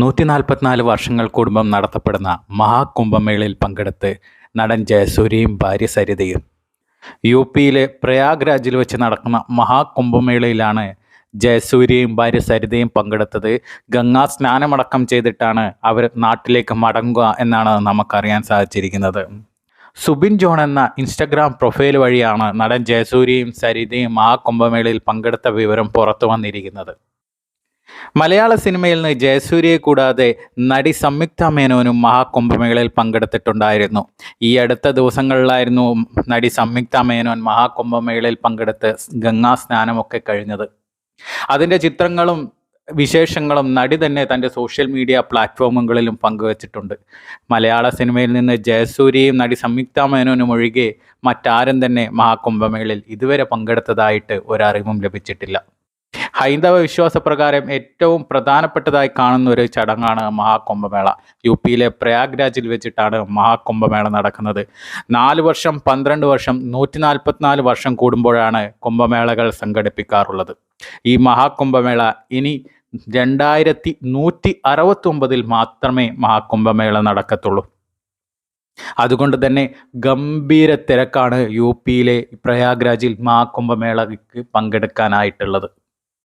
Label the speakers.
Speaker 1: നൂറ്റി നാൽപ്പത്തിനാല് വർഷങ്ങൾ കുടുംബം നടത്തപ്പെടുന്ന മഹാകുംഭമേളയിൽ പങ്കെടുത്ത് നടൻ ജയസൂര്യയും ഭാര്യ സരിതയും യു പിയിലെ പ്രയാഗ്രാജിൽ വെച്ച് നടക്കുന്ന മഹാകുംഭമേളയിലാണ് ജയസൂര്യയും ഭാര്യ സരിതയും പങ്കെടുത്തത്. ഗംഗാ സ്നാനമടക്കം ചെയ്തിട്ടാണ് അവർ നാട്ടിലേക്ക് മടങ്ങുക എന്നാണ് നമുക്കറിയാൻ സാധിച്ചിരിക്കുന്നത്. സുബിൻ ജോൺ എന്ന ഇൻസ്റ്റഗ്രാം പ്രൊഫൈൽ വഴിയാണ് നടൻ ജയസൂര്യയും സരിതയും മഹാകുംഭമേളയിൽ പങ്കെടുത്ത വിവരം പുറത്തു വന്നിരിക്കുന്നത്. മലയാള സിനിമയിൽ നിന്ന് ജയസൂര്യയെ കൂടാതെ നടി സംയുക്ത മേനോനും മഹാകുംഭമേളയിൽ പങ്കെടുത്തിട്ടുണ്ടായിരുന്നു. ഈ അടുത്ത ദിവസങ്ങളിലായിരുന്നു നടി സംയുക്ത മേനോൻ മഹാകുംഭമേളയിൽ പങ്കെടുത്ത് ഗംഗാ സ്നാനമൊക്കെ കഴിഞ്ഞത്. അതിന്റെ ചിത്രങ്ങളും വിശേഷങ്ങളും നടി തന്നെ തന്റെ സോഷ്യൽ മീഡിയ പ്ലാറ്റ്ഫോമുകളിലും പങ്കുവച്ചിട്ടുണ്ട്. മലയാള സിനിമയിൽ നിന്ന് ജയസൂര്യയും നടി സംയുക്ത മേനോനും ഒഴികെ മറ്റാരും തന്നെ മഹാകുംഭമേളയിൽ ഇതുവരെ പങ്കെടുത്തതായിട്ട് ഒരറിവും ലഭിച്ചിട്ടില്ല. ഹൈന്ദവ വിശ്വാസപ്രകാരം ഏറ്റവും പ്രധാനപ്പെട്ടതായി കാണുന്ന ഒരു ചടങ്ങാണ് മഹാകുംഭമേള. യു പിയിലെ പ്രയാഗ്രാജിൽ വെച്ചിട്ടാണ് മഹാകുംഭമേള നടക്കുന്നത്. നാല് വർഷം പന്ത്രണ്ട് വർഷം നൂറ്റി നാൽപ്പത്തിനാല് വർഷം കൂടുമ്പോഴാണ് കുംഭമേളകൾ സംഘടിപ്പിക്കാറുള്ളത്. ഈ മഹാകുംഭമേള ഇനി രണ്ടായിരത്തി നൂറ്റി അറുപത്തി ഒമ്പതിൽ മാത്രമേ മഹാകുംഭമേള നടക്കത്തുള്ളൂ. അതുകൊണ്ട് തന്നെ ഗംഭീര തിരക്കാണ് യു പിയിലെ പ്രയാഗ്രാജിൽ മഹാകുംഭമേളയ്ക്ക് പങ്കെടുക്കാനായിട്ടുള്ളത്.